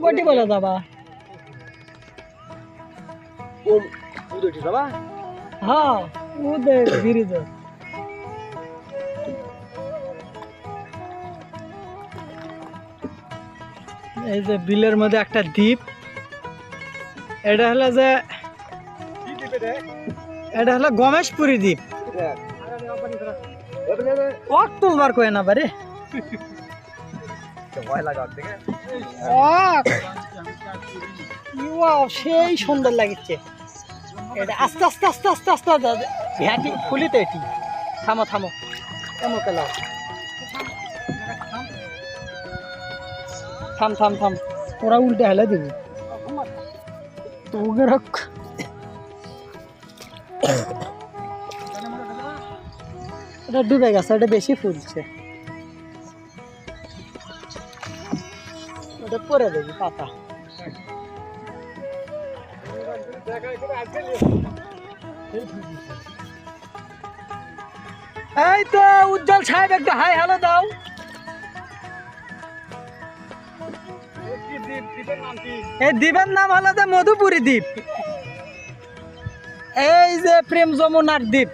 গোটি বলে যাবা কোন উদয়টি যাবা হ্যাঁ ওদের ব্রিজ এই যে বিলের মধ্যে একটা দ্বীপ এটা হলো যে দিবে এটা? হলো গমেশপুরি দ্বীপ। ওক তুলবার কয়ে না বারে? ভয় লাগা সেই সুন্দর লাগছে। এটা আস্তে আস্তে আস্তে আস্তে আস্তে ভ্যাটি খুলিতে এটি। থামো থামো। থামো কেলা থাম থাম থাম। ওরা উল্টে হেলে দিবি। তোকে এটা ডুবে গেছে, এটা বেশি ফুলছে। ওটা পরে দেবি পাতা। এই তো উজ্জ্বল সাহেব একটু হাই হ্যালো দাও। এই দ্বীপের নাম হলো যে মধুপুরী দ্বীপ। এই যে প্রেম যমুনার দ্বীপ।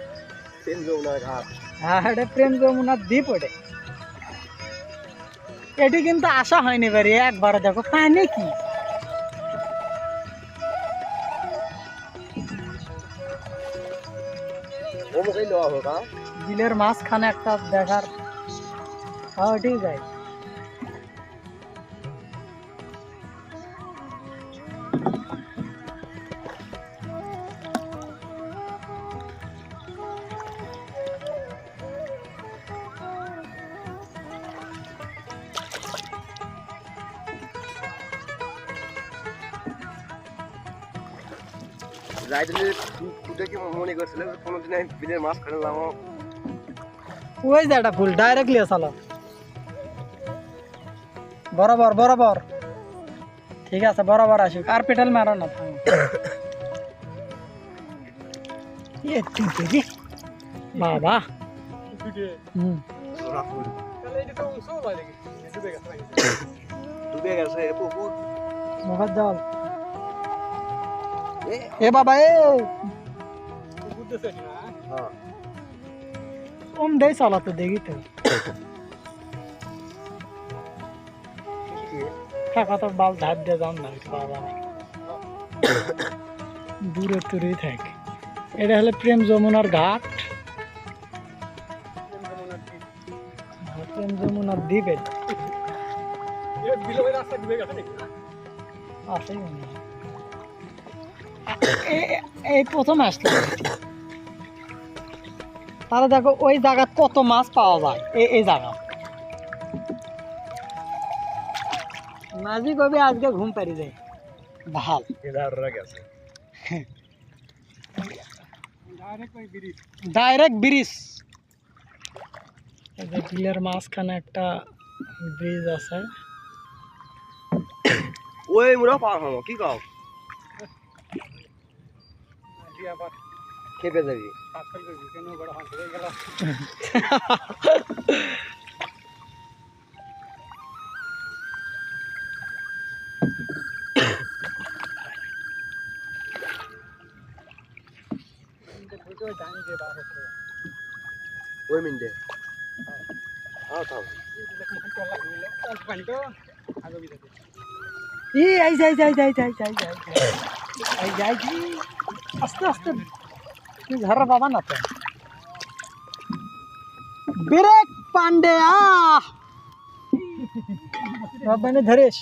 তিন যমুনার ঘাট। হ্যাঁ এটা প্রেম যমুনার দ্বীপ ওটা। এটি কিন্তু আশা হয়নি বাড়ি একবার দেখো পানি কি? বিলের মাঝখানে একটা দেখার হ্যাঁ ঠিক আছে রাইডলে তুই কি মনে করছিল? কোনোদিন আমি বিলের মাছ খানে নামো। ওই যে একটা ফুল ডাইরেক্টলি চালো বরাবর বরাবর। ঠিক আছে বরাবর আসি আর পেটাল মারো না থামো। এ তুই দেখি। বাবা। হুম। ডুবে গেছে। পুকুর জল। এ বাবা এ। দেই চালাতে দেখি তো। তো বাল ধার দিয়ে যান না বাবা দূরে দূরেই থাক। এটা হলো প্রেম যমুনার ঘাট। প্রেম যমুনার দ্বীপ। এটা মনে এ- এই প্রথম আসলাম তাহলে দেখো, ওই জায়গায় কত মাছ পাওয়া যায় এই এই জায়গা। মাঝি কবি আজকে ঘুম পারি যায়। ভালো। Direct bridge. বিলের মাঝখানে একটা ব্রিজ আছে। ওই মুরা পার হব, কি কও? খেপে যাবি ওই মিনিটে আও থাম ই এই যাই যাই যাই যাই যাই যাই এই যাই জি। আস্তে আস্তে। তুই বাবা না তো। ব্রেক, পান্ডে, আহ! রব্বানি ধরিস।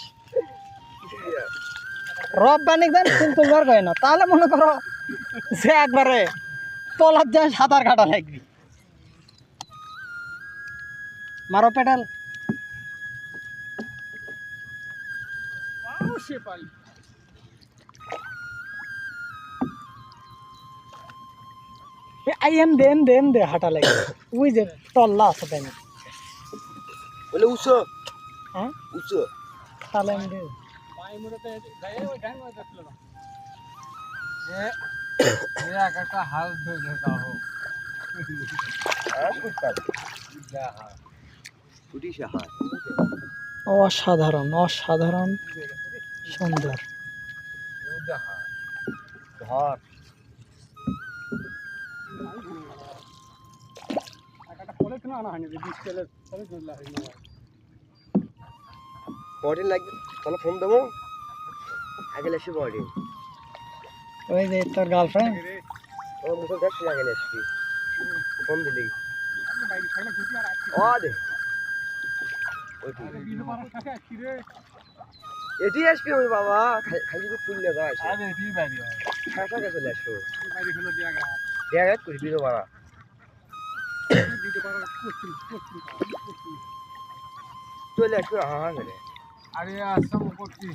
রব্বানি দেন তুলবার কয় না। তাহলে মনে করো যে একবারে তলার যায়, সাঁতার কাটা লাগবি। মারো পেডাল। আই এম দে এম দে এম দে হাঁটা লাগে। ওই যে টল্লা আছে তাই বলে উসো। হ্যাঁ? উসো। তাহলে এম দে ছুটি সাহা অসাধারণ অসাধারণ সুন্দর। ধর বডিন লাগবে? তাহলে ফোন দেবো? আগে লেসি বডিন ওই যে তোর গার্লফ্রেন্ড ও মুখে দেখছি আগে লেসি ফোন দিলি। ও দে। এটি আসবি আমি বাবা। খাই- খালি তো লেসো দেখা গেছে করি বিরো বাড়া চলে আসবে হা হা আসবে আরে আসসালামু করছি